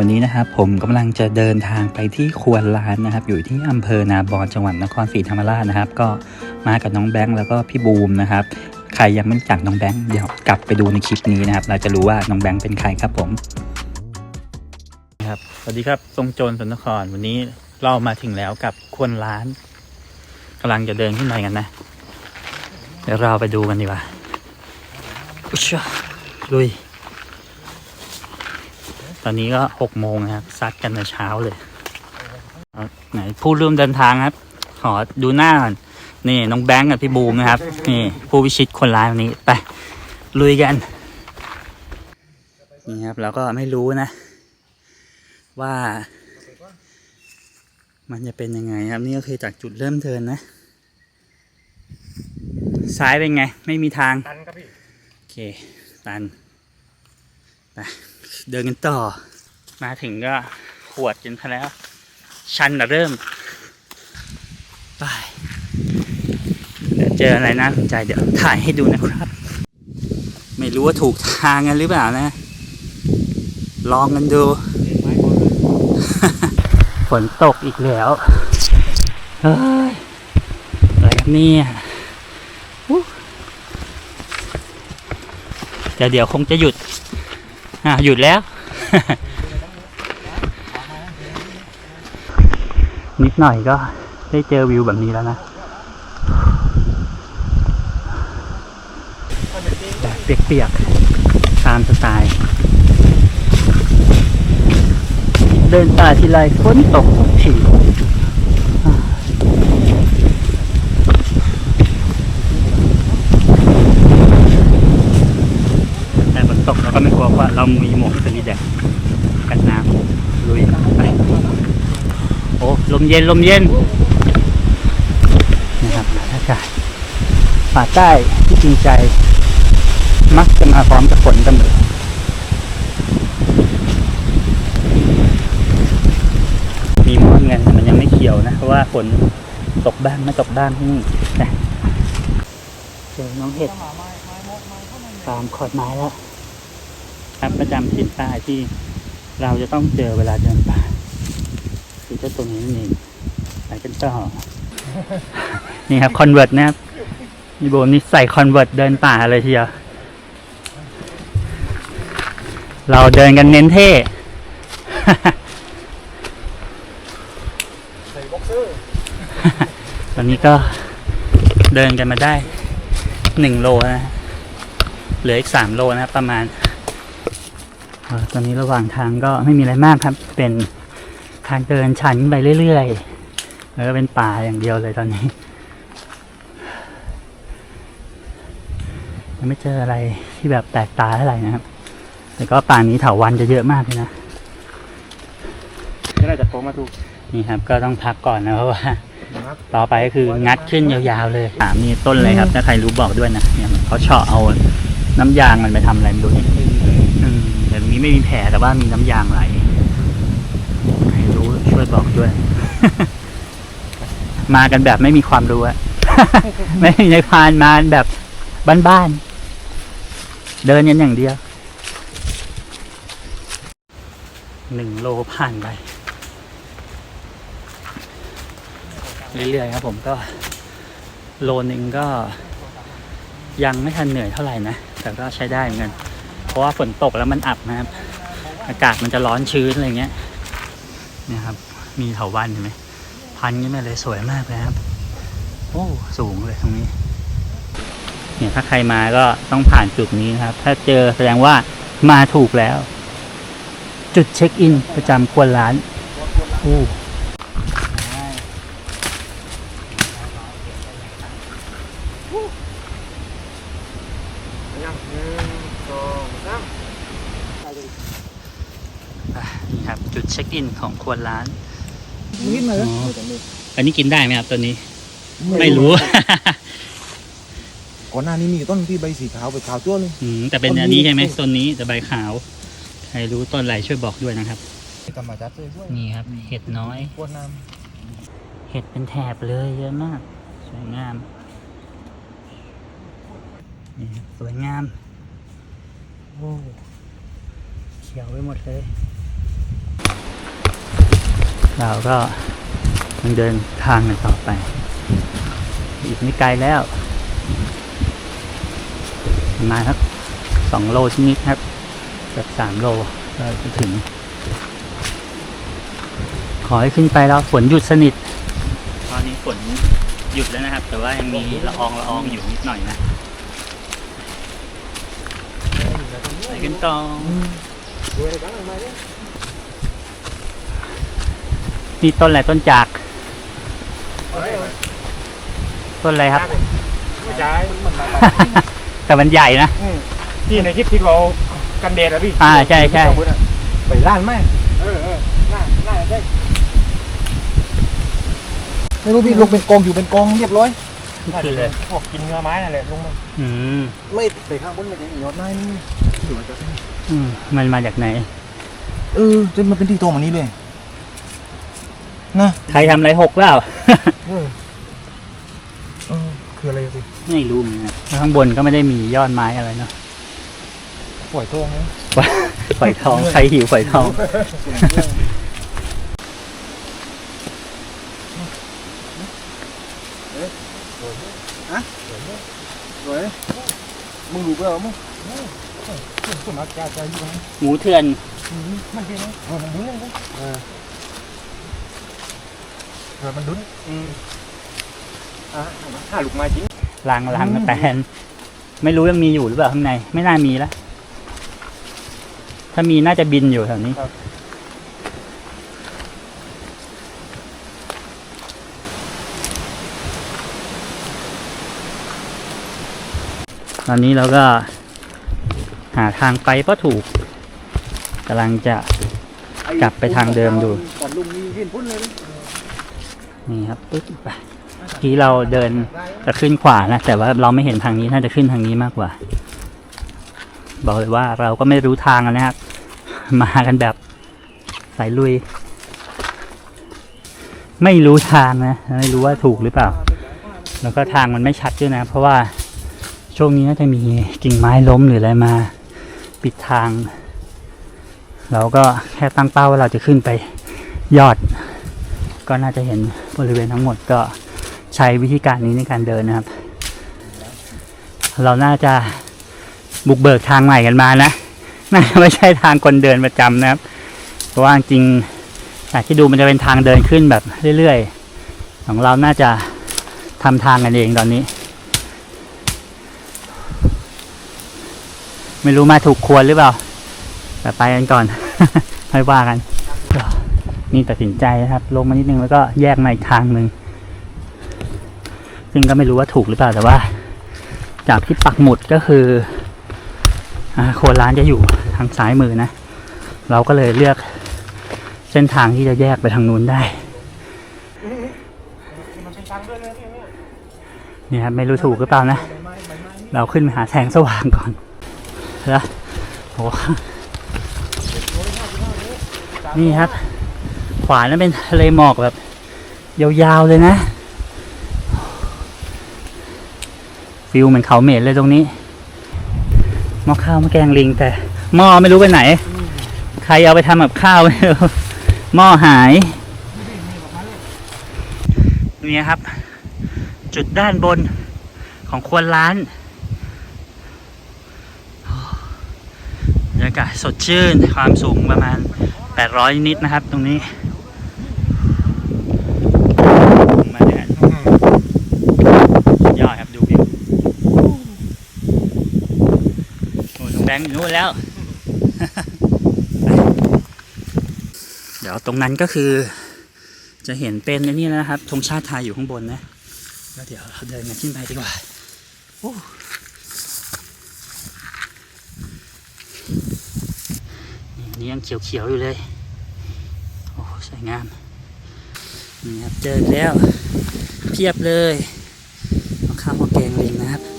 วันนี้นะครับผมกำลังจะเดินทางไปที่ควนลานนะครับ อยู่ที่อำเภอนาบอนจังหวัดนครศรีธรรมราชนะครับ ก็มากับน้องแบงค์แล้วก็พี่บูมนะครับ ใครยังไม่รู้จักน้องแบงค์เดี๋ยวกลับไปดูในคลิปนี้นะครับ เราจะรู้ว่าน้องแบงค์เป็นใครครับผมครับสวัสดีครับทรงโจรสนครวันนี้เรามาถึงแล้วกับควนล้านกำลังจะเดินขึ้นไปกันนะ เดี๋ยวเราไปดูกันดีกว่าอุ๊ยลุย ตอนนี้ก็หกโมงนะครับซัดกันแต่เช้าเลยเอาไหนผู้ร่วมเดินทางครับ ขอดูหน้าก่อนนี่น้องแบงค์กับพี่บูมนะครับ นี่ผู้พิชิตคนร้ายวันนี้ไปลุยกัน นี่ครับเราก็ไม่รู้นะ ว่า มันจะเป็นยังไงครับ นี่ก็คือจากจุดเริ่มเทินนะ ซ้ายเป็นไง ไม่มีทาง ตันครับพี่ โอเค ตัน ไป เดินกันต่อ มาถึงก็ขวดกันไปแล้ว ชันแต่เริ่ม ไปเดี๋ยวเจออะไรน่าสนใจเดี๋ยวถ่ายให้ดูนะครับ ไม่รู้ว่าถูกทางกันหรือเปล่านะ ลองกันดู ฝนตกอีกแล้ว เฮ้ย อะไรครับเนี่ยอู้เดี๋ยวเดี๋ยวคงจะหยุด อ่าหยุดแล้ว นิดหน่อยก็ได้เจอวิวแบบนี้แล้วนะแบบเปียกๆตามสไตล์ เดินป่าทีไรฝนตกทุกทีอ่าแต่ฝนตกเราก็ไม่กลั วเพราเรามีหมวกสนิทแดดกันน้ำลุยไปโอ้ลมเย็นลมเย็นนะครับบรรยากาศป่าใต้ที่จริงใจ มักจะมาพร้อมกับฝนเสมอมีม่วงเงินแต่มันยังไม่เขียวนะเพราะว่าฝนตกบ้างไม่ตกบ้างที่นี่นะเจอน้องเห็ดตามขอดไม้แล้ว ครับ ประจำถิ่นใต้ที่เราจะต้องเจอเวลาเดินป่าคือเจ้าตัวนี้นั่นเองไปกันต่อนี่ครับคอนเวิร์ตนะครับมีโบมนี่ใส่คอนเวิร์ตเดินป่าเลยทีเดียวเราเดินกันเน้นเท่ใส่บ็อกเซอร์ตอนนี้ก็เดินกันมาได้หนึ่งโลนะเหลืออีกสามโลนะครับประมาณ ตอนนี้ระหว่างทางก็ไม่มีอะไรมากครับ เป็นทางเดินชันไปเรื่อยๆ แล้วก็เป็นป่าอย่างเดียวเลยตอนนี้ยังไม่เจออะไรที่แบบแปลกตาเท่าไหร่นะครับ แต่ก็ป่านี้เถาวันจะเยอะมากเลยนะก็น่าจะโค้งมาถูกนี่ครับ ก็ต้องพักก่อนนะเพราะว่านะครับต่อไปก็คืองัดขึ้นยาวๆเลยถามนี่ต้นเลยครับ ถ้าใครรู้บอกด้วยนะเนี่ยเขาเฉาะเอาน้ำยางมันไปทำอะไรไม่รู้เนี่ยอืมแต่ตรง นี้ไม่มีแผลแต่ว่ามีน้ำยางไหลใครรู้ช่วยบอกด้วย มากันแบบไม่มีความรู้อะไม่มีในพานมาแบบบ้านๆ เดินกันอย่างเดียว หนึ่งโลผ่านไปเรื่อยๆครับผมก็โลนึงก็ยังไม่ทันเหนื่อยเท่าไหร่นะ แต่ก็ใช้ได้เหมือนกัน ราะว่าฝนตกแล้วมันอับนะครับ อากาศมันจะร้อนชื้นอะไรเงี้ยนี่ครับ มีเถาวันเห็นไหมพันกันมาเลยสวยมากเลยครับ โอ้สูงเลยตรงนี้ เนี่ยถ้าใครมาก็ต้องผ่านจุดนี้นะครับ ถ้าเจอแสดงว่ามาถูกแล้ว จุดเช็คอินประจำควรร้านโอ้ ยังหนึ่งสองสาม อะนี่ครับ จุด เช็คอินของควรร้าน นิดหน่อยอ๋ออันนี้กินได้ไหมครับตัวนี้ ไม่รู้ ก่อนหน้านี้มีต้นที่ใบสีขาวใบขาวตัวเลย อืมแต่เป็นอันนี้ใช่ไหมต้นนี้แต่ใบขาว ใครรู้ต้นอะไรช่วยบอกด้วยนะครับกำมาจัดเลยด้วยนี่ครับ เห็ดน้อยขวดน้เห็ดเป็นแถบเลยเยอะมาก สวยงามนี่ครับสวยงาม โอ้เขียวไปหมดเลยำ เราก็ยังเดินทางกันต่อไป อีกไม่ไกลแล้วประมาณครับสองโลนิดครับเกือบสามโลเราจะถึง ขอให้ขึ้นไปแล้วฝนหยุดสนิท ตอนนี้ฝนหยุดแล้วนะครับ แต่ว่ายังมีละอองละอองอยู่นิดหน่อยนะไปกันต่อ นี่ต้นอะไรต้นจาก ต้นอะไรครับใช่แต่มันใหญ่นะที่ในคลิปที่เรากันเดดอะพี่ อ่าใช่ใช่ไปร้านไหมเออเออน่าน่าจะได้ไม่รู้พี่ลงเป็นกองอยู่เป็นกองเรียบร้อยคือเลยพวกกินเนื้อไม้นั่นแหละลงมาอืมไม่ไปข้างบนไม่ได้ยอดนายนี่อยู่มันจะอืมมันมาจากไหน เออจนมันเป็นที่โตรงแบบนี้เลย นะใครทำอะไรหกเปล่า เออเออคืออะไรสิไม่รู้เหมือนกันแล้วข้างบนก็ไม่ได้มียอดไม้อะไรเนาะปล่อยทองนะฝอยทองใครหิวฝอยทองสวยมึงรู้เปล่ามึงคุณอาจารย์จะอยู่ไหนหมูเถื่อนมันเป็นไงเออมันดุนเลยนะเออ เออมันดุนอืมอะห้าลูกไม้จริงลางลางแตนไม่รู้ยังมีอยู่หรือเปล่าข้างใน ไม่น่ามีแล้วถ้ามีน่าจะบินอยู่แถวนี้ตอนนี้เราก็หาทางไปก็ถูกกำลังจะกลับไปทางเดิมดูก่อนลุงมีขึ้นพุ่นเลย นี่ครับปึ๊บไปเมื่อกี้เราเดินจะขึ้นขวานะ แต่ว่าเราไม่เห็นทางนี้น่าจะขึ้นทางนี้มากกว่า บอกเลยว่าเราก็ไม่รู้ทางนะครับ มากันแบบสายลุย ไม่รู้ทางนะ ไม่รู้ว่าถูกหรือเปล่า แล้วก็ทางมันไม่ชัดด้วยนะ เพราะว่าช่วงนี้น่าจะมีกิ่งไม้ล้มหรืออะไรมา ปิดทาง เราก็แค่ตั้งเป้าว่าเราจะขึ้นไปยอด ก็น่าจะเห็นบริเวณทั้งหมดก็ใช้วิธีการนี้ในการเดินนะครับ เราน่าจะบุกเบิกทางใหม่กันมานะน่าจะไม่ใช่ทางคนเดินประจำนะครับ เพราะว่าจริงจากที่ดูมันจะเป็นทางเดินขึ้นแบบเรื่อยๆ ของเราน่าจะทำทางกันเองตอนนี้ ไม่รู้มาถูกควรหรือเปล่าแต่ไปกันก่อนไม่ว่ากัน นี่ตัดสินใจนะครับ ลงมานิดนึงแล้วก็แยกมาอีกทางหนึ่งซึ่งก็ไม่รู้ว่าถูกหรือเปล่าแต่ว่า จากที่ปักหมุดก็คืออโคนร้านจะอยู่ทางซ้ายมือนะ เราก็เลยเลือกเส้นทางที่จะแยกไปทางนู้นได้เนี่ยครับไม่รู้ถูกหรือเปล่านะ เราขึ้นไปหาแสงสว่างก่อนแล้วโอ้นี่ครับ ขวานั้นเป็นทะเลหมอกแบบ ยาวๆเลยนะฟิลเหมือนเขาเม็นเลยตรงนี้หม้อข้าวหม้อแกงลิงแต่หม้อไม่รู้ไปไหน ใครเอาไปทำกับข้าวไม่รู้หม้อหายนี่ครับ จุดด้านบนของควนร้านบรรยากาศสดชื่นความสูงประมาณ 800 นิดนะครับตรงนี้มาแดดสุดยอดครับ ดูวิวโอ้ยน้อ งแบงอยู่นู่นแล้ว เดี๋ยวตรงนั้นก็คือ จะเห็นเป็นนนี้นะครับธงชาติไทยอยู่ข้างบนนะแล้วเดี๋ยวเราเดินกันขึ้นไปดีกว่าโอ้นี่อันนี้ยังเขียวๆอยู่เลย โอ้สวยงาม นี่ครับเจอแล้ว เพียบเลยเอาข้าวมาแกงลิงนะครับ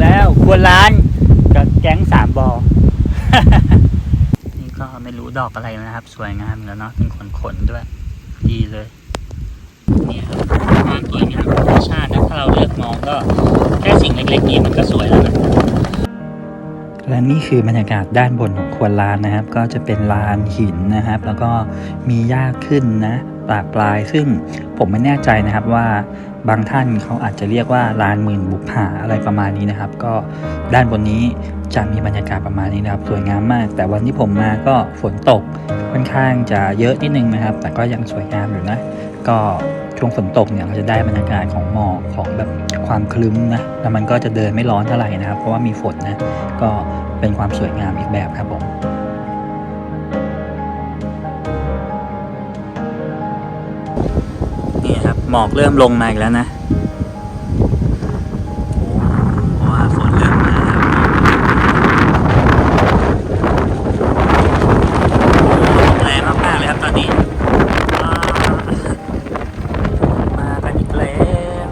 แล้วครัวร้านกับแก๊งสามบอ นี่ก็ไม่รู้ดอกอะไรนะครับ สวยงามแล้วเนาะเป็นขนๆด้วย ดีเลยเนี่ยครับความสวยงามของธรรมชาตินะถ้าเราเลือกมองก็แค่สิ่งเล็กๆนี้มันก็สวยแล้วนะและนี่คือบรรยากาศด้านบนของควนลานนะครับ ก็จะเป็นลานหินนะครับ แล้วก็มีหญ้าขึ้นนะปลาปลายซึ่งผมไม่แน่ใจนะครับว่า บางท่านเขาอาจจะเรียกว่าลานหมื่นบุปผาอะไรประมาณนี้นะครับ ก็ด้านบนนี้จะมีบรรยากาศประมาณนี้นะครับ สวยงามมาก แต่วันที่ผมมาก็ฝนตกค่อนข้างจะเยอะนิดนึงนะครับ แต่ก็ยังสวยงามอยู่นะ ก็ช่วงฝนตกเนี่ยเราจะได้บรรยากาศของหมอกของแบบความคลึ้มนะ แล้วมันก็จะเดินไม่ร้อนเท่าไหร่นะครับ เพราะว่ามีฝนนะ ก็เป็นความสวยงามอีกแบบครับผม นี่ครับ หมอกเริ่มลงมาอีกแล้วนะเพราะว่าฝนเริ่มมาแล้วแรงมากๆเลยครับตอนนี้อ่ามากันอีกแล้ว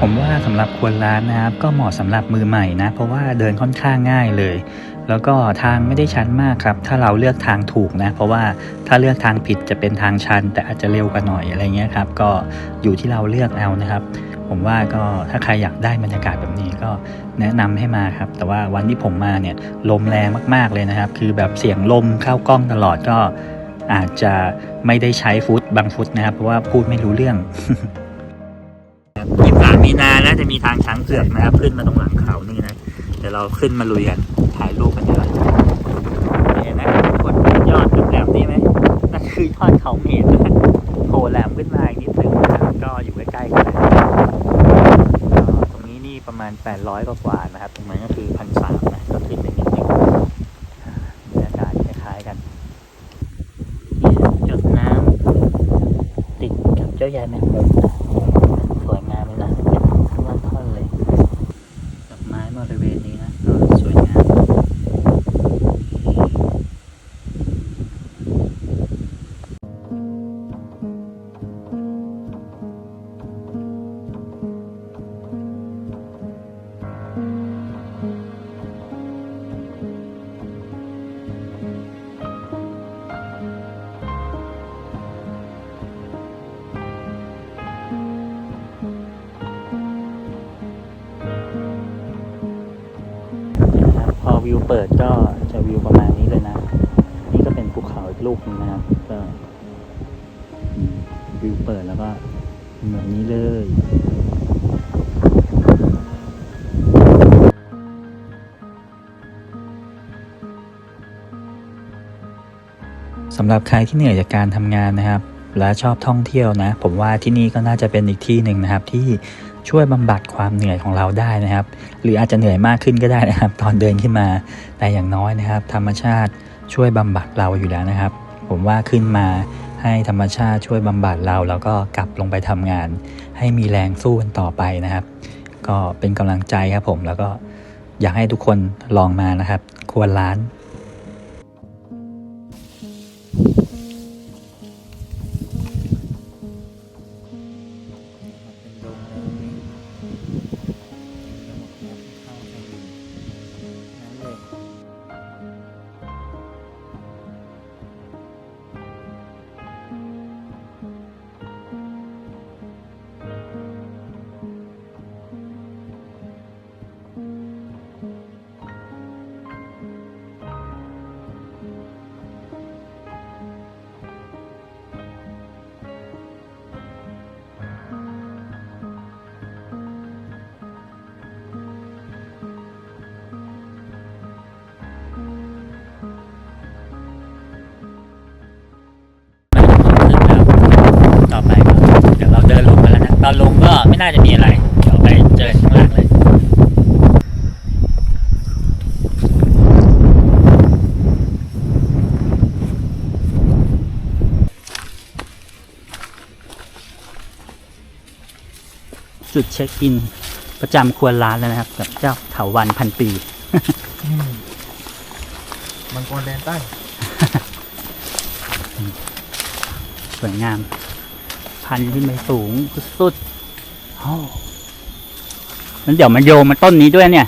ผมว่าสำหรับควนร้านนะครับ ก็เหมาะสำหรับมือใหม่นะ เพราะว่าเดินค่อนข้างง่ายเลย แล้วก็ทางไม่ได้ชันมากครับ ถ้าเราเลือกทางถูกนะ เพราะว่าถ้าเลือกทางผิดจะเป็นทางชัน แต่อาจจะเร็วกว่าหน่อยอะไรเงี้ยครับ ก็อยู่ที่เราเลือกเอานะครับ ผมว่าก็ถ้าใครอยากได้บรรยากาศแบบนี้ก็แนะนำให้มาครับ แต่ว่าวันที่ผมมาเนี่ยลมแรงมากๆเลยนะครับ คือแบบเสียงลมเข้ากล้องตลอดก็อาจจะไม่ได้ใช้ฟุตบางฟุตนะครับ เพราะว่าพูดไม่รู้เรื่องยี่สามมีนานะจะมีทางช้างเผือกนะครับ ขึ้นมาตรงหลังเขานี่นะเดี๋ยวเราขึ้นมาลุยกันถ่ายรูปกันดีกว่าเห็นนะครับกดยอดแหลมๆนี่ไหมนั่น คือยอดเขาเมนโผล่แหลมขึ้นมาอีกนิดนึงนะครับก็อยู่ใกล้ๆกันตรงนี้นี่ประมาณ 800 กว่าๆนะครับ ตรงนั้นก็คือพันสามนะก็ขึ้นไปนิดนึงอาบรรยากาศคล้ายๆกัน จุดน้ำติดกับเจ้ายายแมง วิวเปิดก็จะวิวประมาณนี้เลยนะ นี่ก็เป็นภูเขาอีกลูกนึงนะครับก็วิวเปิดแล้วก็เหมือนนี้เลยสำหรับใครที่เหนื่อยจากการทำงานนะครับ และชอบท่องเที่ยวนะ ผมว่าที่นี่ก็น่าจะเป็นอีกที่หนึ่งนะครับที่ ช่วยบำบัดความเหนื่อยของเราได้นะครับ หรืออาจจะเหนื่อยมากขึ้นก็ได้นะครับ ตอนเดินขึ้นมาแต่อย่างน้อยนะครับ ธรรมชาติช่วยบำบัดเราอยู่แล้วนะครับ ผมว่าขึ้นมาให้ธรรมชาติช่วยบำบัดเราแล้วก็กลับลงไปทำงาน ให้มีแรงสู้กันต่อไปนะครับ ก็เป็นกำลังใจครับผมแล้วก็อยากให้ทุกคนลองมานะครับ ควรร้านต่อ ตอนลงก็ไม่น่าจะมีอะไร เดี๋ยวไปเจอข้างล่างเลยจุดเช็คอินประจำควรร้านแล้วนะครับ กับเจ้าเถาวันพันปีมังกรแดนใต้ สวยงาม พันขึ้นไปสูงสุดๆโอ้นั้นเดี๋ยวมันโยมมาต้นนี้ด้วยเนี่ย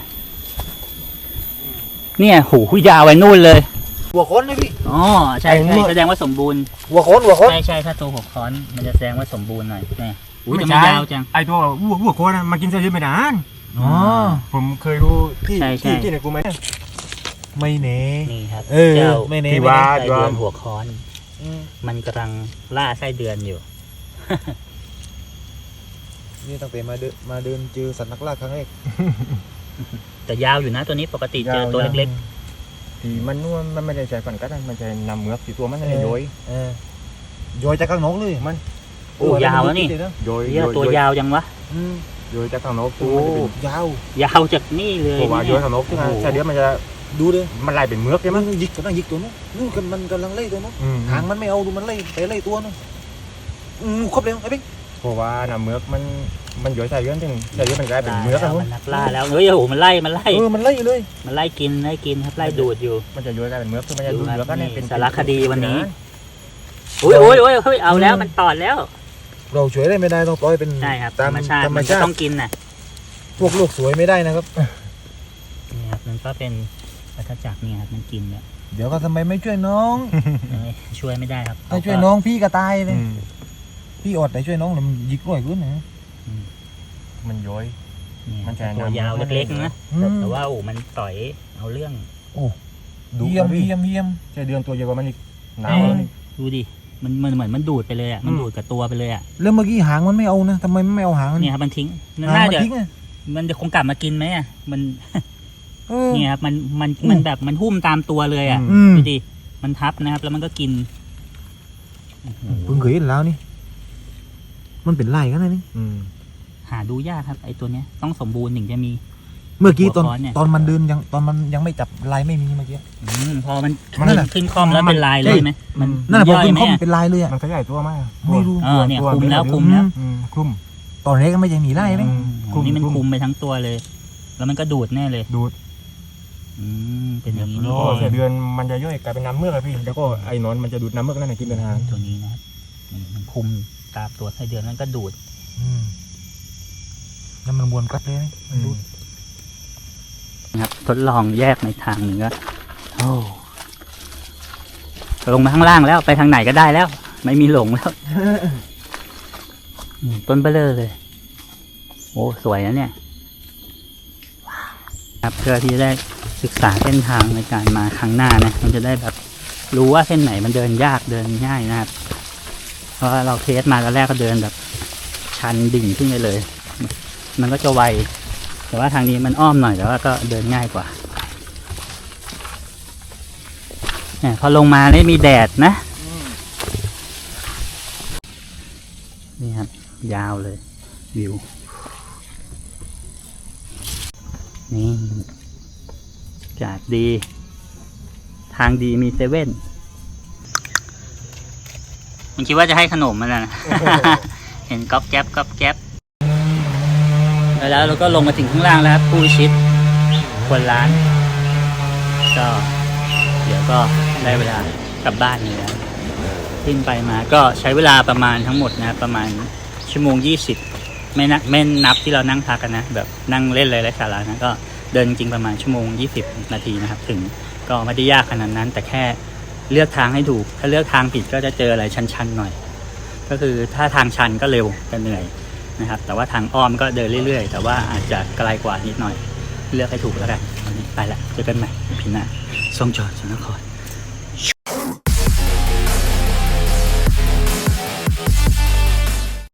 เนี่ยหูยาวไปนู่นเลย หัวโค้นไหมพี่ อ๋อใช่ไอ้เมื่ใช่อแสดงว่าสมบูรณ์ หัวโค้นหัวโค้นใช่ใช่ถ้าตัวหัวค้อนมันจะแสดงว่าสมบูรณ์หน่อยนี่อุ้ยไม่แต่มันใช่ยาวจัง ไอตัววัววัวโคนะมันกินเสื้อยืดไม่นานอ๋อผมเคยดูที่ใช่ใช่ที่ที่ในกูไหมไม่เน่นี่ครับเออเจ้าไม่เน่ที่ไม่ว่าเน่ไส้เดือนหัวค้อนอืมมันกำลังล่าไส้เดือนอยู่ นี่ตั้งแต่มาเดินมาเดินเจอสัตว์นักล่าครั้งแรกแต่ยาวอยู่นะตัวนี้ปกติเจอตัวเล็กที่มันนู่นมันไม่ได้ใช้ฟันกัดนะมันใช้นำเมือกที่ตัวมันนั่นเองโยยเออโยอยจากข้างนอกเลยมันๆโอ้ยาวแล้วนี่โยยเหี้ยตัวยาวจังวะอืมโยยจากทางนกโอ้ตัวมันจะเป็นยาวยาวจากนี่เลยเพราะว่าโยยทางนกที่มันโอ้โหใช่เดี๋ยวมันจะดูดิมันลายเป็นเมือกใช่ไหมมันยิกกำลังยิกตัวนู้นนู่นกันมันกำลังไล่ตัวนู้นอืมหางมันไม่เอาดูมันไล่ไปไล่ตัวนู้น อืมครบเลยไอ้พี่เพราะว่านำเมือกมันมันโยยใส่เยอะจริงใส่เยอะมันกลายเป็นเมือกล่าอะแล้วคุมันนักล่าแล้วเฮ้ยโอ้โหมันไล่มันไล่เออมันไล่เลย มันไล่กินไล่กินครับไล่ดูดอยู่ มันจะโยยกลายเป็นเมือกคือมันจะดูดูดครับเมือกก็เนี่ยนี่เป็นสารคดีวันนี้อุ้ยอุ้ยอุ้ยเฮ้ยเอาแล้วมันตอดแล้ว เราช่วยได้ไม่ได้ต้องปล่อยเป็นใช่ครับธตารมรมชาติธรรมมันก็ชาติต้องกินน่ะพวกโลกสวยไม่ได้นะครับนี่ครับมันก็เป็นวัฏจักรเนี่ยครับมันกินเนี่ยเดี๋ยวก็ทำไมไม่ช่วยน้องเอ้ยช่วยไม่ได้ครับถ้าช่วยน้องพี่ก็ตายเลยอืม พี่อดแต่ช่วยน้องแล้วมันยิกร่อยขึ้นนะมันโยยนี่มันจะตัวยาวเล็กๆนะอืมแต่ว่าโอ้มันต่อยเอาเรื่องดูเยี่ยมนะพี่เยี่ยมเยี่ยมใช่เดือนตัวเยอะกว่ามันอีกหนาวเออกว่ามันอีกดูดิมันมันเหมือนมันดูดไปเลยอะมันอืมดูดกับตัวไปเลยอะแล้วเมื่อกี้หางมันไม่เอานะทำไมมันไม่เอาหางมันเนี่ยครับมันทิ้งมันหางน่ามันจะทิ้งอะมันจะคงกลับมากินไหมอะมันเออเนี่ยครับมันมันอืมมันแบบมันหุ้มตามตัวเลยอะอืมดูดิมันทับนะครับ แล้วมันก็กินโอ้โหเพิ่งเคยเห็นแล้วนี่ มันเป็นลายกันนะนี่อืม หาดูยากครับไอ้ตัวเนี้ยต้องสมบูรณ์ถึงจะมี เมื่อกี้ตอนหัวค้อนเนี่ย ตอนมันเดินยังตอนมันยังไม่จับลายไม่มีเมื่อกี้ อืมพอมันนั่นแหละขึ้นคอมแล้วเป็นลายเลยไหมมันนั่นแหละพย่ออยขึ้นไหมข้อมอะเป็นลายเลยอะ มันขยายตัวมากไม่รู้ เออเนี่ยตัวคุมแล้วตัวคุมแล้วอืมคลุม ตอนแรกก็ไม่ใช่มีลายไหมอืมโอ้โหนี่มันคุมไปทั้งตัวเลย แล้วมันก็ดูดแน่เลย ดูดอืมเป็นอย่างนี้แล้นี่วก็เอใส่งเดือนมันจะย่อยกลายเป็นน้ำเมือกอะพี่ แล้วก็ไอ้หนอนมันจะดูดน้ำเมือกนั่นแหละกินเป็นอาหารตัวนี้นะครับนี่มันคุม ตามตัวไส้เดือนแล้วก็ดูด อืมแล้วมันวนกลับเลยนะมันดูนะครับ ทดลองแยกในทางหนึ่งก็โอ้ลงมาข้างล่างแล้วไปทางไหนก็ได้แล้ว ไม่มีหลงแล้วอืมต้นเบลเลอร์เลย โอ้สวยนะเนี่ยว้าวครับเพื่อที่จะได้ศึกษาเส้นทางในการมาครั้งหน้านะ มันจะได้แบบรู้ว่าเส้นไหนมันเดินยากเดินง่ายนะครับ เพราะเราเทสมาตอนแรกก็เดินแบบ ชันดิ่งขึ้นไปเลย มันก็จะไว แต่ว่าทางนี้มันอ้อมหน่อยแต่ว่าก็เดินง่ายกว่าเนี่ยพอลงมาได้มีแดดนะ นี่ครับ ยาวเลย วิว นี่อากดี ทางดีมีเซเว่น มันคิดว่าจะให้ขนมมันนะ เห็นก๊อบแก๊บก๊อบแก๊บแล้วเราก็ลงมาถึงข้างล่างแล้วครับผู้พิชิตคนร้าน ก็ เดี๋ยวก็ได้เวลากลับบ้านเลยแล้วขึ้นไปมาก็ใช้เวลาประมาณทั้งหมดนะประมาณชั่วโมงยี่สิบไม่นับไม่นับที่เรานั่งพักกันนะ แบบนั่งเล่นเลยไร้สาระนะก็เดินจริงประมาณชั่วโมงยี่สิบนาทีนะครับ ถึงก็ไม่ได้ยากขนาดนั้น แต่แค่ เลือกทางให้ถูก ถ้าเลือกทางผิดก็จะเจออะไรชันๆหน่อย ก็คือถ้าทางชันก็เร็วก็เหนื่อยนะครับ แต่ว่าทางอ้อมก็เดินเรื่อยๆ แต่ว่าอาจจะไกลกว่านิดหน่อย เลือกให้ถูกแล้วกันวันนี้ไปละเจอกันใหม่พีหน้าทรงจอดสนคร